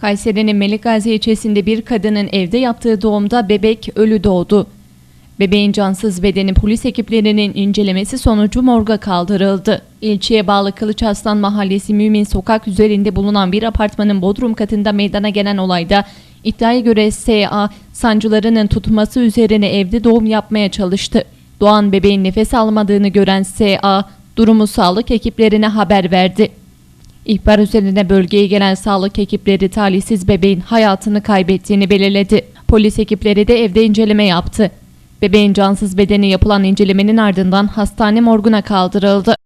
Kayseri'nin Melikgazi ilçesinde bir kadının evde yaptığı doğumda bebek ölü doğdu. Bebeğin cansız bedeni polis ekiplerinin incelemesi sonucu morga kaldırıldı. İlçeye bağlı Kılıçarslan Mahallesi Mümin Sokak üzerinde bulunan bir apartmanın bodrum katında meydana gelen olayda iddiaya göre SA sancılarının tutması üzerine evde doğum yapmaya çalıştı. Doğan bebeğin nefes almadığını gören SA durumu sağlık ekiplerine haber verdi. İhbar üzerine bölgeye gelen sağlık ekipleri talihsiz bebeğin hayatını kaybettiğini belirledi. Polis ekipleri de evde inceleme yaptı. Bebeğin cansız bedeni yapılan incelemenin ardından hastane morguna kaldırıldı.